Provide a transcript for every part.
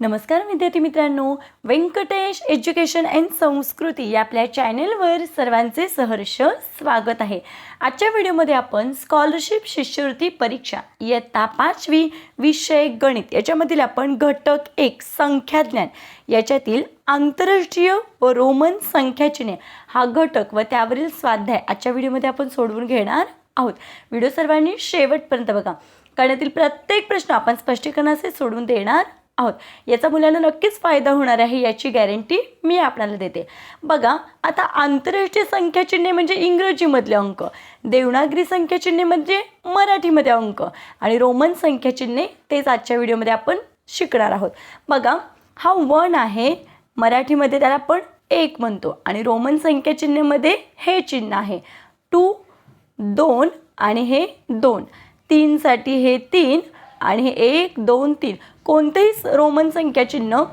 नमस्कार विद्यार्थी मित्रांनो. व्यंकटेश एज्युकेशन अँड संस्कृती या आपल्या चॅनेलवर सर्वांचे सहर्ष स्वागत आहे. आजच्या व्हिडिओमध्ये आपण स्कॉलरशिप शिष्यवृत्ती परीक्षा इयत्ता पाचवी विषय गणित याच्यामधील आपण घटक एक संख्याज्ञान याच्यातील आंतरराष्ट्रीय व रोमन संख्याचिन्हे हा घटक व त्यावरील स्वाध्याय आजच्या व्हिडिओमध्ये आपण सोडवून घेणार आहोत. व्हिडिओ सर्वांनी शेवटपर्यंत बघा. कारण यातील प्रत्येक प्रश्न आपण स्पष्टीकरणाचे सोडवून देणार आहोत. याचा मुलांना नक्कीच फायदा होणार आहे याची गॅरंटी मी आपल्याला देते. बघा आता आंतरराष्ट्रीय संख्याचिन्हे म्हणजे इंग्रजीमधले अंक. देवनागरी संख्याचिन्हे म्हणजे मराठीमध्ये अंक. आणि रोमन संख्याचिन्हे तेच आजच्या व्हिडिओमध्ये आपण शिकणार आहोत. बघा हा वन आहे मराठीमध्ये त्याला आपण एक म्हणतो. आणि रोमन संख्याचिन्हेमध्ये हे चिन्ह आहे. टू दोन आणि हे दोन. तीनसाठी हे तीन आणि हे एक दोन तीन. कोणतेही रोमन संख्या चिन्ह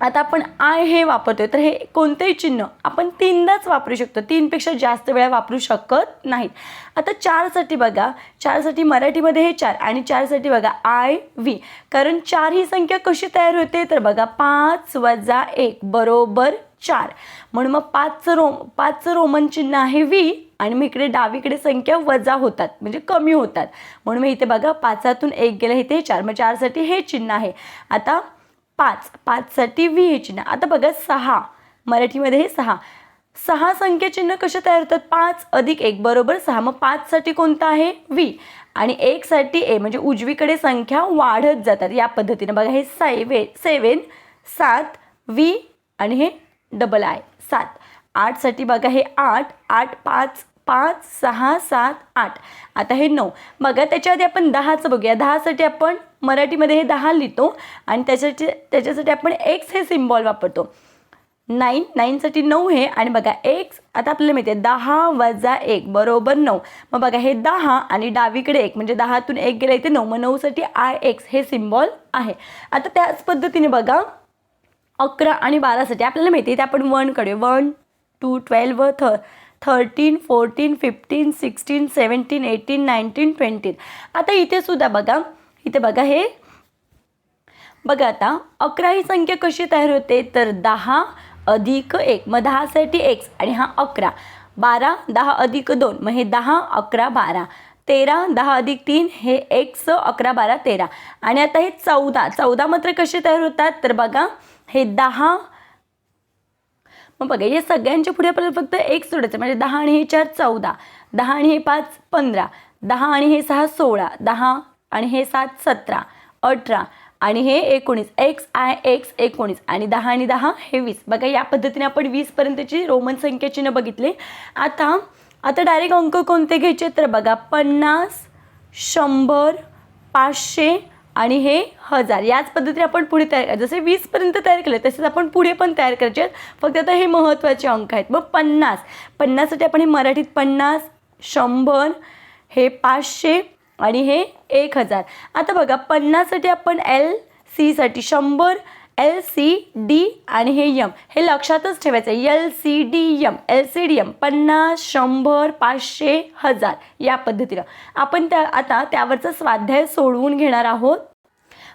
आता आपण आय हे वापरतोय तर हे कोणतेही चिन्ह आपण तीनदाच वापरू शकतो. तीनपेक्षा जास्त वेळा वापरू शकत नाहीत. आता चारसाठी बघा. चारसाठी मराठीमध्ये हे चार आणि चारसाठी बघा आय व्ही. कारण चार ही संख्या कशी तयार होते? तर बघा पाच वजा एक बरोबर चार. म्हणून मग पाचचं रोम पाचचं रोमन चिन्ह आहे व्ही. आणि मग इकडे डावीकडे संख्या वजा होतात म्हणजे कमी होतात. म्हणून मग इथे बघा पाचातून एक गेलं इथे चार मग चारसाठी हे चिन्ह आहे. आता पाच पाचसाठी व्ही हे चिन्ह. आता बघा सहा. मराठीमध्ये हे सहा. सहा संख्या चिन्ह कसे तयार होतात? पाच अधिक एक बरोबर सहा. मग पाचसाठी कोणतं आहे? व्ही आणि एकसाठी ए म्हणजे उजवीकडे संख्या वाढत जातात या पद्धतीने. बघा हे सायवे सेवन सात व्ही आणि हे डबल आय सात. आठसाठी बघा हे आठ आठ पाच पाच सहा सात आठ. आता हे नऊ. बघा त्याच्या आधी आपण दहाचं बघूया. दहासाठी आपण मराठीमध्ये हे दहा लिहितो आणि त्याच्यासाठी त्याच्यासाठी आपण एक्स हे सिम्बॉल वापरतो. नाईन नाईनसाठी नऊ हे आणि बघा एक्स आता आपल्याला माहिती आहे दहा वजा एक बरोबर नऊ. मग बघा हे दहा आणि डावीकडे एक म्हणजे दहातून एक गेलं इथे नऊ. मग नऊसाठी आय एक्स हे सिम्बॉल आहे. आता त्याच पद्धतीने बघा अकरा आणि बारासाठी आपल्याला माहिती आहे ते आपण वनकडे वन टू ट्वेल्व व थ thirteen fourteen fifteen sixteen seventeen eighteen nineteen twenty. आता इथे सुद्धा बघा इथे बघा हे. बघा आता अकरा ही संख्या कशी तयार होते? तर दहा अधिक एक मग दहासाठी एक्स आणि हा अकरा. बारा दहा अधिक दोन मग हे दहा अकरा बारा. तेरा दहा अधिक तीन हे एक्स अकरा बारा तेरा. आणि आता हे चौदा चौदा मात्र कसे तयार होतात? तर बघा हे दहा मग बघा या सगळ्यांच्या पुढे आपल्याला फक्त एक सोडायचं म्हणजे दहा आणि हे चार चौदा. दहा आणि हे पाच पंधरा. दहा आणि हे सहा सोळा. दहा आणि हे सात सतरा. अठरा आणि हे एकोणीस. एक्स आय एक्स एकोणीस. आणि दहा आणि दहा हे वीस. बघा या पद्धतीने आपण वीसपर्यंतची रोमन संख्याचिन्ह बघितले. आता आता डायरेक्ट अंक कोणते घ्यायचे? तर बघा पन्नास शंभर पाचशे आणि हे हजार. याच पद्धतीने आपण पुढे तयार जसे वीसपर्यंत तयार केले तसेच आपण पुढे पण तयार करायचे. आहेत फक्त आता हे महत्त्वाचे अंक आहेत. मग पन्नास. पन्नाससाठी आपण हे मराठीत पन्नास शंभर हे पाचशे आणि हे एक हजार. आता बघा पन्नाससाठी आपण एल सीसाठी शंभर एल सी डी आणि हे यम हे लक्षातच ठेवायचं आहे L C D M L C D M पन्नास शंभर पाचशे हजार या पद्धतीनं. आपण त्या आता त्यावरचा स्वाध्याय सोडवून घेणार आहोत.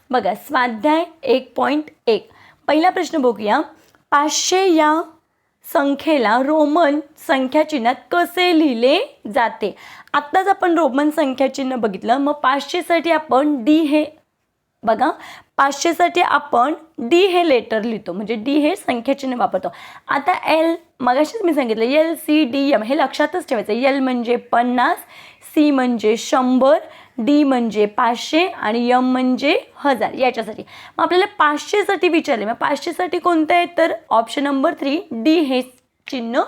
बघा स्वाध्याय एक पॉईंट एक. पहिला प्रश्न बघूया. पाचशे या संख्येला रोमन संख्याचिन्हात कसे लिहिले जाते? आत्ताच आपण रोमन संख्याचिन्ह बघितलं. मग पाचशेसाठी आपण डी हे बघा. पाचशेसाठी आपण डी हे लेटर लिहितो म्हणजे डी हे संख्याचिन्ह वापरतो. आता एल मगाशीच मी सांगितलं एल सी डी एम हे लक्षातच ठेवायचं. एल म्हणजे पन्नास सी म्हणजे शंभर डी म्हणजे पाचशे आणि यम म्हणजे हजार याच्यासाठी. मग आपल्याला पाचशेसाठी विचारले मग पाचशेसाठी कोणतं आहे तर ऑप्शन नंबर थ्री डी हे चिन्ह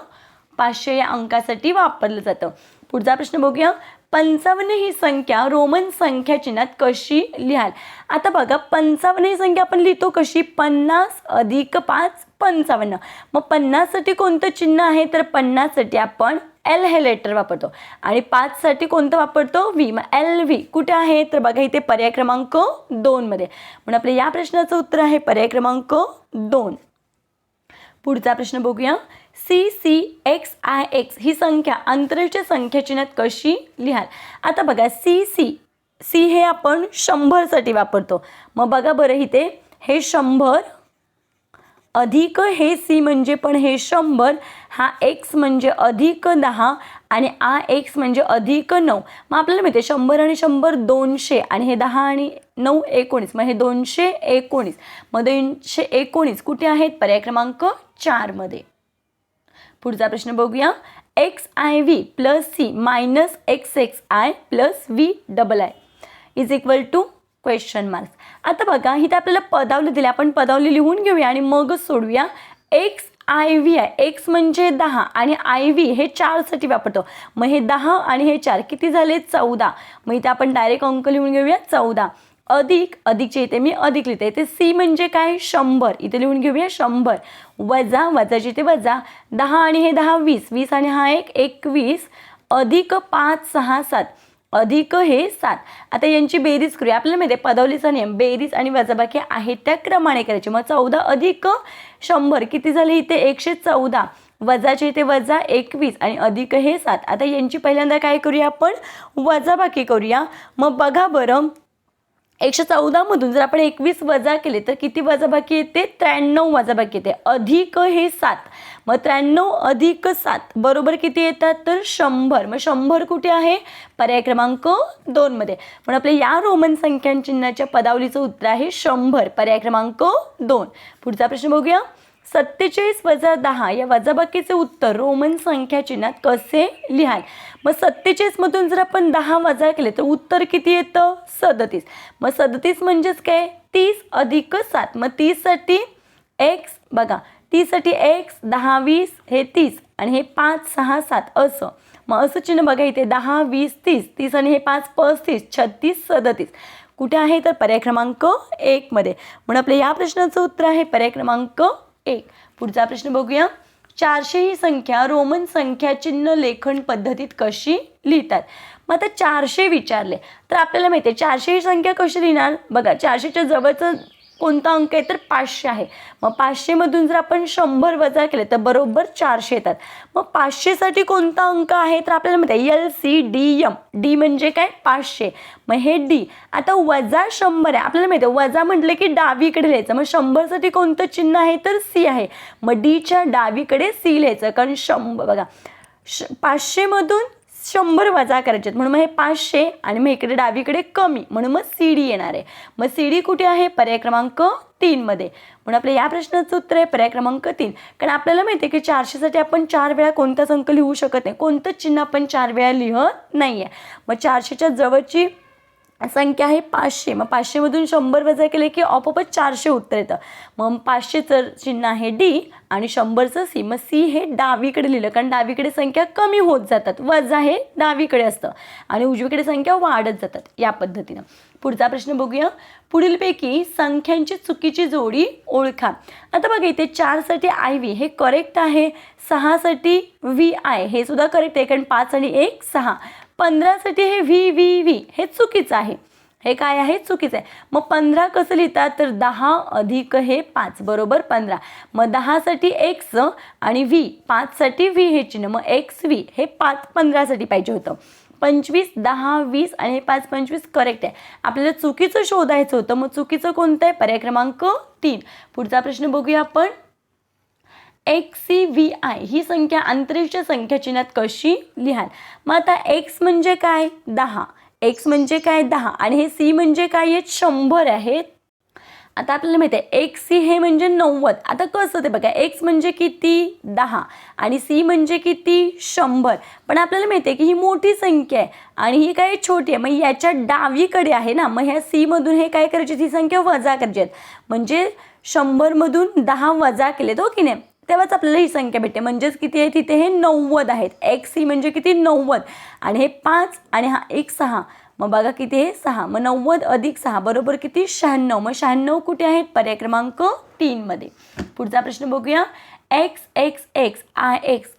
पाचशे या अंकासाठी वापरलं जातं. पुढचा प्रश्न बघूया. पंचावन्न ही संख्या रोमन संख्या चिन्हात कशी लिहाल? आता बघा पंचावन्न ही संख्या आपण लिहितो कशी? पन्नास अधिक पाच पंचावन्न. मग पन्नाससाठी कोणतं चिन्ह आहे? तर पन्नाससाठी आपण एल हे लेटर वापरतो. आणि पाचसाठी कोणतं वापरतो? व्ही मग एल व्ही कुठे आहे? तर बघा इथे पर्याय क्रमांक दोनमध्ये म्हणून आपल्या या प्रश्नाचं उत्तर आहे पर्याय क्रमांक दोन. पुढचा प्रश्न बघूया. C C X I X ही संख्या आंतरराष्ट्रीय संख्याचिन्हात कशी लिहाल? आता बघा सी सी सी हे आपण शंभरसाठी वापरतो. मग बघा बरं इथे हे शंभर अधिक हे सी म्हणजे पण हे शंभर हा एक्स म्हणजे अधिक दहा आणि आ एक्स म्हणजे अधिक नऊ. मग आपल्याला माहिती आहे शंभर आणि शंभर दोनशे आणि हे दहा आणि नऊ एकोणीस. मग हे दोनशे एकोणीस. मग दोनशे एकोणीस कुठे आहेत? पर्याय क्रमांक चारमध्ये. पुढचा प्रश्न बघूया. X I V plus C minus X X I plus V double I is equal to question marks आता बघा इथे आपल्याला पदावली दिली. आपण पदावली लिहून घेऊया आणि मगच सोडूया. एक्स आय व्ही आहे. एक्स म्हणजे दहा आणि आय व्ही हे चारसाठी वापरतो. मग हे दहा आणि हे चार किती झाले? चौदा. मग इथे आपण डायरेक्ट अंक लिहून घेऊया. चौदा. अधिक अधिकचे इथे मी अधिक लिहिते. इथे सी म्हणजे काय? शंभर. इथे लिहून घेऊया शंभर. वजा वजाचे इथे वजा. दहा आणि हे दहा वीस. वीस आणि हा एक एकवीस. अधिक पाच सहा सात. अधिक हे सात. आता यांची बेरीज करूया. आपल्याला माहिती आहे पदवलीचा नियम बेरीज आणि वजाबाकी आहेत त्या क्रमाने करायची. मग चौदा अधिक शंभर. किती झाले इथे? एकशे चौदा. वजाचे इथे वजा एकवीस आणि अधिक हे सात. आता यांची पहिल्यांदा काय करूया आपण? वजाबाकी करूया. मग बघा बरं. एकशे चौदामधून जर आपण एकवीस वजा केले तर किती वजाबाकी येते? त्र्याण्णव वजाबाकी येते. अधिक हे सात. मग त्र्याण्णव अधिक सात बरोबर किती येतात? तर शंभर. मग शंभर कुठे आहे? पर्याय क्रमांक दोनमध्ये पण आपल्या या रोमन संख्या चिन्हाच्या पदावलीचं उत्तर आहे शंभर. पर्याय क्रमांक दोन. पुढचा प्रश्न बघूया. सत्तेचाळीस वजा दहा या वजाबाकीचे उत्तर रोमन संख्या चिन्हात कसे लिहाल? मग सत्तेचाळीसमधून जर आपण दहा वजा केले तर उत्तर किती येतं? सदतीस. मग सदतीस म्हणजेच काय? तीस अधिक सात. मग तीससाठी एक्स बघा तीससाठी एक्स दहा वीस हे तीस आणि हे पाच सहा सात असं. मग असं चिन्ह बघा इथे दहा वीस तीस. तीस आणि हे पाच पस्तीस छत्तीस सदतीस. कुठे आहे तर पर्याय क्रमांक एकमध्ये म्हणून आपल्या या प्रश्नाचं उत्तर आहे पर्याय क्रमांक एक. पुढचा प्रश्न बघूया. चारशे ही संख्या रोमन संख्या चिन्ह लेखन पद्धतीत कशी लिहितात? मग आता चारशे विचारले. तर आपल्याला माहिती आहे चारशे ही संख्या कशी लिहिणार? बघा चारशेच्या जवळचं कोणता अंक आहे तर पाचशे आहे. मग पाचशेमधून जर आपण शंभर वजा केले तर बरोबर चारशे येतात. मग पाचशेसाठी कोणता अंक आहे तर आपल्याला माहिती आहे L C D M D म्हणजे काय? पाचशे. मग हे डी आता वजा शंभर आहे. आपल्याला माहिती आहे वजा म्हटलं की डावीकडे लिहायचं. मग शंभरसाठी कोणतं चिन्ह आहे तर सी आहे. मग डीच्या डावीकडे सी लिहायचं. कारण शंभर बघा. श पाचशेमधून शंभर वजा करायचे आहेत. म्हणून मग हे पाचशे आणि मग इकडे डावीकडे कमी. म्हणून मग सी डी येणार आहे. मग सी डी कुठे आहे? पर्याय क्रमांक तीनमध्ये म्हणून आपल्या या प्रश्नाचं उत्तर आहे पर्याय क्रमांक तीन. कारण आपल्याला माहिती आहे की चारशेसाठी आपण चार वेळा कोणताच अंक लिहू शकत नाही. कोणतंच चिन्ह आपण चार वेळा लिहत नाही आहे मग चारशेच्या जवळची संख्या आहे पाचशे. मग पाचशेमधून शंभर वजा केले की आपोआपच चारशे उत्तर येतं. मग पाचशेचं चिन्ह आहे डी आणि शंभरचं सी मग सी हे डावीकडे लिहिलं कारण डावीकडे संख्या कमी होत जातात. वजा हे डावीकडे असतं आणि उजवीकडे संख्या वाढत जातात या पद्धतीनं. पुढचा प्रश्न बघूया. पुढीलपैकी संख्यांची चुकीची जोडी ओळखा. आता बघा इथे चारसाठी आय व्ही हे करेक्ट आहे सहासाठी व्ही आय हे सुद्धा करेक्ट आहे कारण पाच आणि एक सहा. पंधरासाठी हे व्ही व्ही व्ही हे चुकीचं आहे. हे काय आहे? चुकीचं आहे. मग पंधरा कसं लिहितात? तर दहा अधिक हे पाच बरोबर पंधरा. मग दहासाठी एक्स आणि व्ही पाचसाठी व्ही हे चिन्ह. मग एक्स व्ही हे पाच पंधरासाठी पाहिजे होतं. पंचवीस दहा वीस आणि हे पाच पंचवीस करेक्ट आहे. आपल्याला चुकीचं शोधायचं होतं. मग चुकीचं कोणतं आहे? पर्याय क्रमांक तीन. पुढचा प्रश्न बघूया आपण. एक्स सी व्ही आय ही संख्या अंतरिक्ष संख्या चिन्हात कशी लिहाल? मग आता एक्स म्हणजे काय? दहा. एक्स म्हणजे काय? दहा. आणि हे सी म्हणजे काय? आहेत शंभर आहेत. आता आपल्याला माहिती आहे एक्स सी हे म्हणजे नव्वद. आता कसं ते बघा एक्स म्हणजे किती? दहा. आणि सी म्हणजे किती? शंभर. पण आपल्याला माहिती आहे की ही मोठी संख्या आहे आणि ही काय छोटी आहे. मग याच्या डावीकडे आहे ना मग ह्या सीमधून हे काय करायची? ही संख्या वजा करायची आहेत. म्हणजे शंभरमधून दहा वजा केलेत हो की नाही? तेव्हाच आपल्याला ही संख्या भेटते. म्हणजेच किती आहे? तिथे हे नव्वद आहेत. एक्स ही म्हणजे किती? नव्वद. आणि हे पाच आणि हा एक सहा. मग बघा किती आहे? सहा. मग नव्वद अधिक सहा बरोबर किती? शहाण्णव. मग शहाण्णव कुठे आहेत? पर्याय क्रमांक तीनमध्ये पुढचा प्रश्न बघूया. X X X I X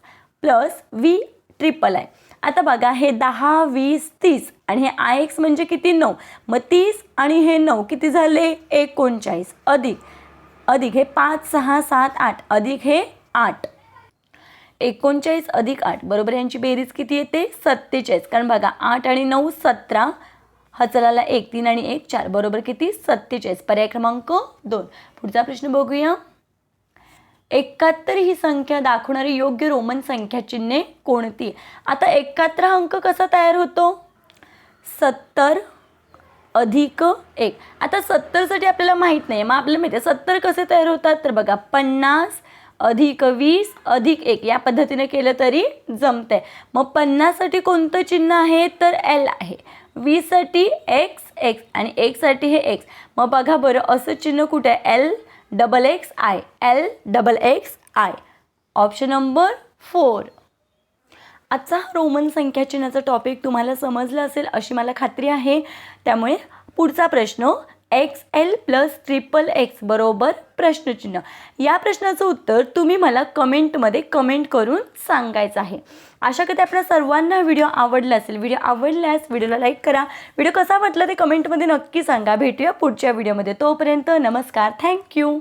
plus V triple I आता बघा हे दहा वीस तीस आणि हे आय एक्स म्हणजे किती? नऊ. मग तीस आणि हे नऊ किती झाले? एकोणचाळीस. अधिक. अधिक हे पाच सहा सात आठ. अधिक हे आठ. एकोणचाळीस अधिक आठ. बरोबर यांची बेरीज किती येते? सत्तेचाळीस. कारण बघा आठ आणि नऊ सतरा. हचलाला एक तीन आणि एक चार. बरोबर किती? सत्तेचाळीस. पर्याय क्रमांक दोन. पुढचा प्रश्न बघूया. एकाहत्तर ही संख्या दाखवणारी योग्य रोमन संख्या चिन्हे कोणती? आता एकाहत्तर अंक कसा तयार होतो? सत्तर अधिक एक. आता सत्तरसाठी आपल्याला माहीत नाही मग आपल्याला माहिती आहे सत्तर कसे तयार होतात? तर बघा पन्नास अधिक वीस अधिक एक. या पद्धतीने केलं तरी जमतंय. मग पन्नाससाठी कोणतं चिन्ह आहे? तर एल आहे. वीससाठी एक्स एक्स आणि एकसाठी हे एक्स मग बघा बरं असं चिन्ह कुठे आहे? L double X I L double X I option number four आजचा हा रोमन संख्या चिन्हाचा टॉपिक तुम्हाला समजला असेल अशी मला खात्री आहे. त्यामुळे पुढचा प्रश्न X L plus triple X बरोबर प्रश्नचिन्ह. या प्रश्नाचं उत्तर तुम्ही मला कमेंटमध्ये कमेंट करून सांगायचं आहे. आशा करते आपल्या सर्वांना व्हिडिओ आवडला असेल. व्हिडिओ आवडल्यास व्हिडिओला लाईक करा. व्हिडिओ कसा वाटला ते कमेंटमध्ये नक्की सांगा. भेटूया पुढच्या व्हिडिओमध्ये तोपर्यंत नमस्कार. थँक्यू